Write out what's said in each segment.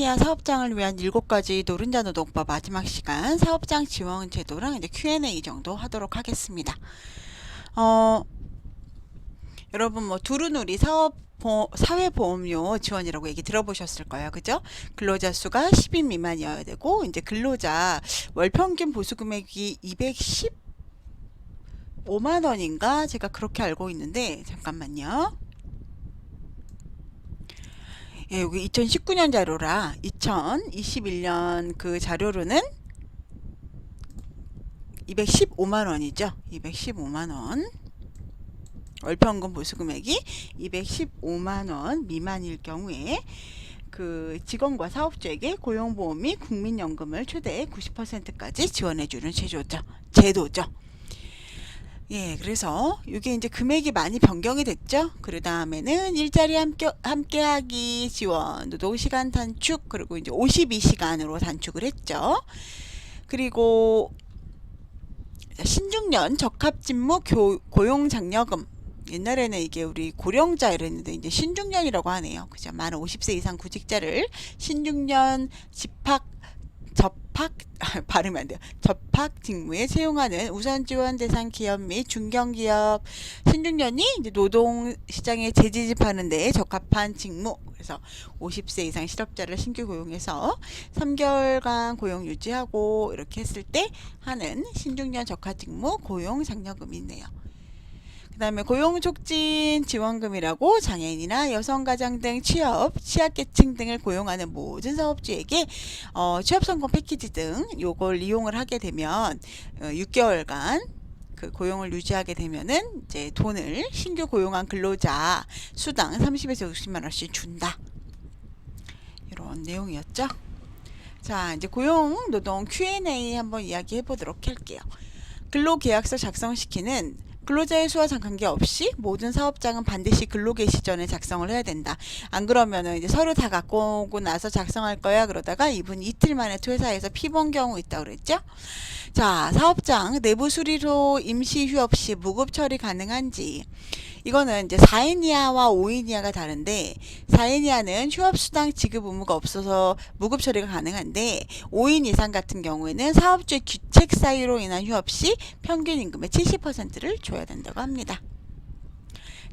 이하 사업장을 위한 7가지 노른자 노동법 마지막 시간 사업장 지원 제도랑 이제 Q&A 정도 하도록 하겠습니다. 어, 여러분 뭐 두루누리 사업 보, 사회보험료 지원이라고 얘기 들어보셨을 거예요. 그죠? 근로자 수가 10인 미만이어야 되고 이제 근로자 월 평균 보수 금액이 215만 원인가 제가 그렇게 알고 있는데 잠깐만요. 예, 여기 2019년 자료라 2021년 그 자료로는 215만 원이죠. 215만 원. 월평균 보수 금액이 215만 원 미만일 경우에 그 직원과 사업주에게 고용보험 및 국민연금을 최대 90%까지 지원해주는 제도죠. 제도죠. 예, 그래서 이게 이제 금액이 많이 변경이 됐죠. 그 다음에는 일자리 함께, 함께하기 지원, 노동시간 단축, 그리고 이제 52시간으로 단축을 했죠. 그리고 신중년 적합직무 교, 고용장려금. 옛날에는 이게 우리 고령자 이랬는데 이제 신중년이라고 하네요. 그죠? 만 50세 이상 구직자를 신중년 집합 접학 발음이 안 돼요. 접학 직무에 채용하는 우선 지원 대상 기업 및 중견기업 신중년이 이제 노동 시장에 재지집하는 데 적합한 직무. 그래서 50세 이상 실업자를 신규 고용해서 3개월간 고용 유지하고 이렇게 했을 때 하는 신중년 적합 직무 고용 장려금이 있네요. 그다음에 고용촉진 지원금이라고 장애인이나 여성가장 등 취업, 취약계층 등을 고용하는 모든 사업주에게 어, 취업성공 패키지 등 요걸 이용을 하게 되면 어, 6개월간 그 고용을 유지하게 되면은 이제 돈을 신규 고용한 근로자 수당 30에서 60만 원씩 준다. 이런 내용이었죠. 자, 이제 고용 노동 Q&A 한번 이야기해 보도록 할게요. 근로계약서 작성시키는 근로자의 수와 상관계없이 모든 사업장은 반드시 근로 개시 전에 작성을 해야 된다. 안 그러면은 이제 서류 다 갖고 오고 나서 작성할 거야 그러다가 이분 이틀 만에 퇴사해서 피본 경우 있다 그랬죠? 자, 사업장 내부 수리로 임시 휴업 시 무급 처리 가능한지 이거는 이제 4인 이하와 5인 이하가 다른데 4인 이하는 휴업 수당 지급 의무가 없어서 무급 처리가 가능한데 5인 이상 같은 경우에는 사업주의 규책 사유로 인한 휴업 시 평균 임금의 70%를 줘야 된다고 합니다.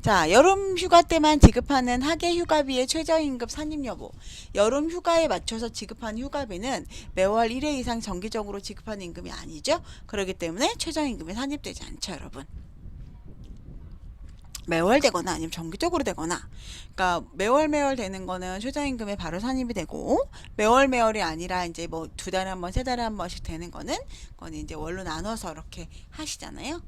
자, 여름 휴가 때만 지급하는 학예 휴가비의 최저임금 산입 여부. 여름 휴가에 맞춰서 지급한 휴가비는 매월 1회 이상 정기적으로 지급하는 임금이 아니죠. 그렇기 때문에 최저임금이 산입되지 않죠, 여러분. 매월 되거나 아니면 정기적으로 되거나 그러니까 매월 매월 되는 거는 최저임금에 바로 산입이 되고 매월 매월이 아니라 이제 뭐 두 달에 한 번, 세 달에 한 번씩 되는 거는 그건 이제 월로 나눠서 이렇게 하시잖아요.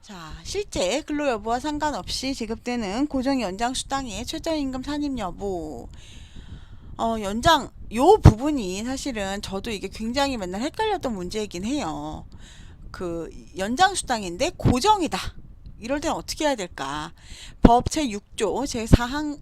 자, 실제 근로 여부와 상관없이 지급되는 고정 연장 수당의 최저임금 산입 여부. 어, 연장 요 부분이 사실은 저도 이게 굉장히 맨날 헷갈렸던 문제이긴 해요. 그 연장 수당인데 고정이다. 이럴 때는 어떻게 해야 될까? 법 제6조 제4항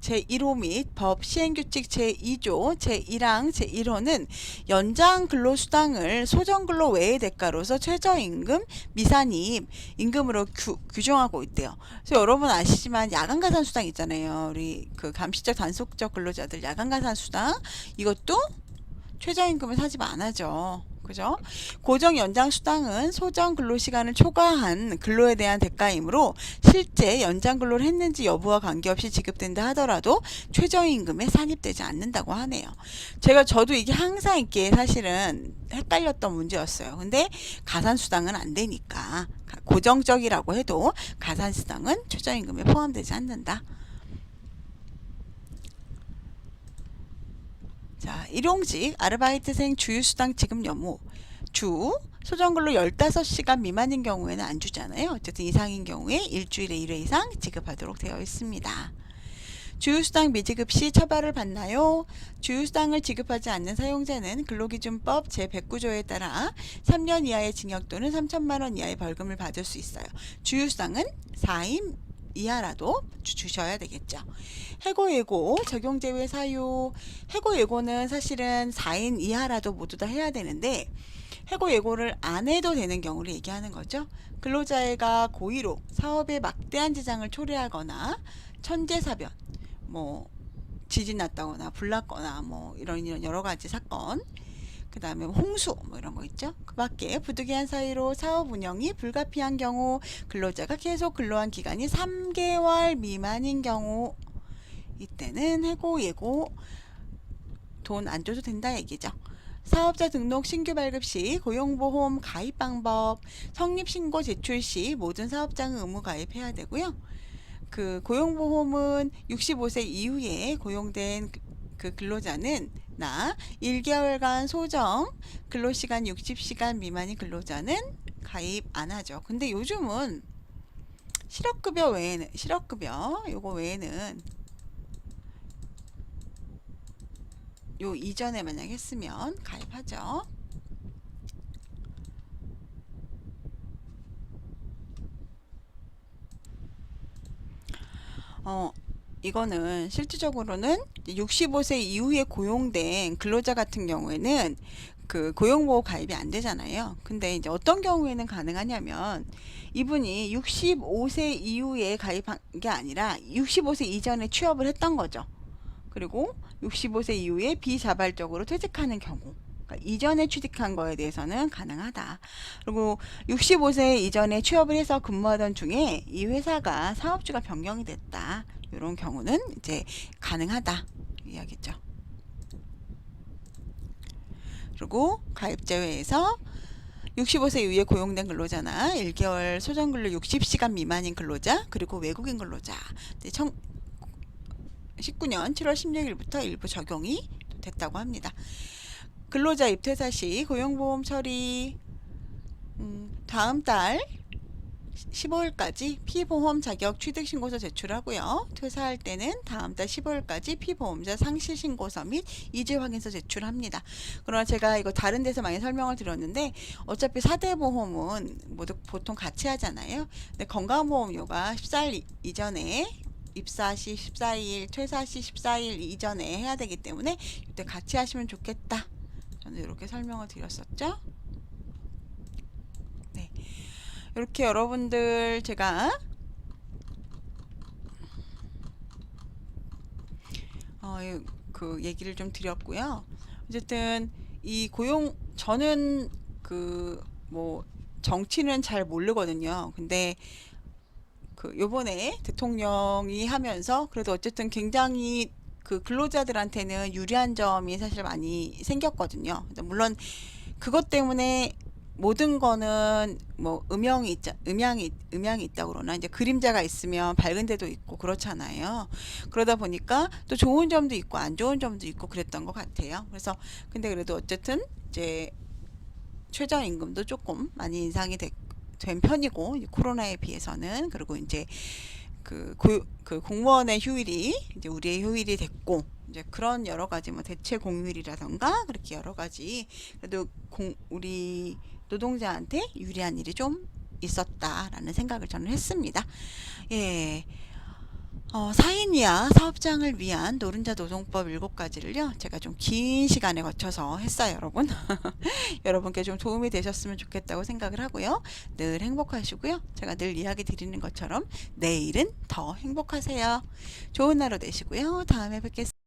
제1호 및 법 시행규칙 제2조 제1항 제1호는 연장 근로수당을 소정근로 외의 대가로서 최저임금, 미산입, 임금으로 규, 규정하고 있대요. 그래서 여러분 아시지만 야간가산 수당 있잖아요. 우리 그 감시적 단속적 근로자들 야간가산 수당 이것도 최저임금을 안 하죠. 그죠? 고정 연장 수당은 소정 근로 시간을 초과한 근로에 대한 대가이므로 실제 연장 근로를 했는지 여부와 관계없이 지급된다 하더라도 최저임금에 산입되지 않는다고 하네요. 제가 저도 이게 항상 이게 사실은 헷갈렸던 문제였어요. 근데 가산 수당은 안 되니까 고정적이라고 해도 가산 수당은 최저임금에 포함되지 않는다. 자, 일용직 아르바이트생 주휴수당 지급 여부. 주 소정근로 15시간 미만인 경우에는 안 주잖아요. 어쨌든 이상인 경우에 일주일에 1회 이상 지급하도록 되어 있습니다. 주휴수당 미지급 시 처벌을 받나요? 주휴수당을 지급하지 않는 사용자는 근로기준법 제109조에 따라 3년 이하의 징역 또는 3천만 원 이하의 벌금을 받을 수 있어요. 주휴수당은 4인 이하라도 주셔야 되겠죠. 해고 예고 적용 제외 사유 해고 예고는 사실은 4인 이하라도 모두 다 해야 되는데 해고 예고를 안 해도 되는 경우를 얘기하는 거죠. 근로자가 고의로 사업에 막대한 지장을 초래하거나 천재사변 뭐 지진 났다거나 불 났거나 뭐 이런 이런 여러 가지 사건 그 다음에 홍수 뭐 이런 거 있죠. 그 밖에 부득이한 사유로 사업 운영이 불가피한 경우 근로자가 계속 근로한 기간이 3개월 미만인 경우 이때는 해고 예고 돈 안 줘도 된다 얘기죠. 사업자 등록 신규 발급 시 고용보험 가입 방법 성립 신고 제출 시 모든 사업장은 의무 가입해야 되고요. 그 고용보험은 65세 이후에 고용된 그- 그 근로자는 나 1개월간 소정 근로시간 60시간 미만인 근로자는 가입 안 하죠. 근데 요즘은 실업급여 외에는 실업급여 요거 외에는 요 이전에 만약 했으면 가입하죠. 어, 이거는 실질적으로는 65세 이후에 고용된 근로자 같은 경우에는 그 고용보호 가입이 안 되잖아요. 근데 이제 어떤 경우에는 가능하냐면 이분이 65세 이후에 가입한 게 아니라 65세 이전에 취업을 했던 거죠. 그리고 65세 이후에 비자발적으로 퇴직하는 경우. 그러니까 이전에 취직한 거에 대해서는 가능하다. 그리고 65세 이전에 취업을 해서 근무하던 중에 이 회사가 사업주가 변경이 됐다. 이런 경우는 이제 가능하다. 이야기죠. 그리고 가입 제외에서 65세 이후에 고용된 근로자나 1개월 소정 근로 60시간 미만인 근로자 그리고 외국인 근로자 이제 청, 19년 7월 16일부터 일부 적용이 됐다고 합니다. 근로자 입퇴사 시 고용보험 처리 음, 다음 달 15일까지 피보험 자격 취득 신고서 제출하고요. 퇴사할 때는 다음 달 15일까지 피보험자 상실 신고서 및 이재 확인서 제출합니다. 그러나 제가 이거 다른 데서 많이 설명을 드렸는데 어차피 4대 보험은 모두 보통 같이 하잖아요. 근데 건강보험료가 14일 이- 이전에 입사 시 14일, 퇴사 시 14일 이전에 해야 되기 때문에 이때 같이 하시면 좋겠다. 저는 이렇게 설명을 드렸었죠. 네. 이렇게 여러분들 제가 어, 이- 그 얘기를 좀 드렸고요. 어쨌든 이 고용 저는 그 뭐 정치는 잘 모르거든요. 근데 그 요번에 대통령이 하면서 그래도 어쨌든 굉장히 그 근로자들한테는 유리한 점이 사실 많이 생겼거든요. 물론 그것 때문에 모든 거는 뭐 음영이 있자 음향이 음향이 있다고 그러나 이제 그림자가 있으면 밝은 데도 있고 그렇잖아요. 그러다 보니까 또 좋은 점도 있고 안 좋은 점도 있고 그랬던 것 같아요. 그래서 근데 그래도 어쨌든 이제 최저 임금도 조금 많이 인상이 됐, 된 편이고 이 코로나에 비해서는 그리고 이제 그, 고, 그 공무원의 휴일이 이제 우리의 휴일이 됐고 이제 그런 여러 가지 뭐 대체 공휴일이라던가 그렇게 여러 가지 그래도 공, 우리 노동자한테 유리한 일이 좀 있었다라는 생각을 저는 했습니다. 예. 어, 4인 이하 사업장을 위한 노른자 노동법 7가지를요, 제가 좀 긴 시간에 거쳐서 했어요, 여러분. 여러분께 좀 도움이 되셨으면 좋겠다고 생각을 하고요. 늘 행복하시고요. 제가 늘 이야기 드리는 것처럼 내일은 더 행복하세요. 좋은 하루 되시고요. 다음에 뵙겠습니다.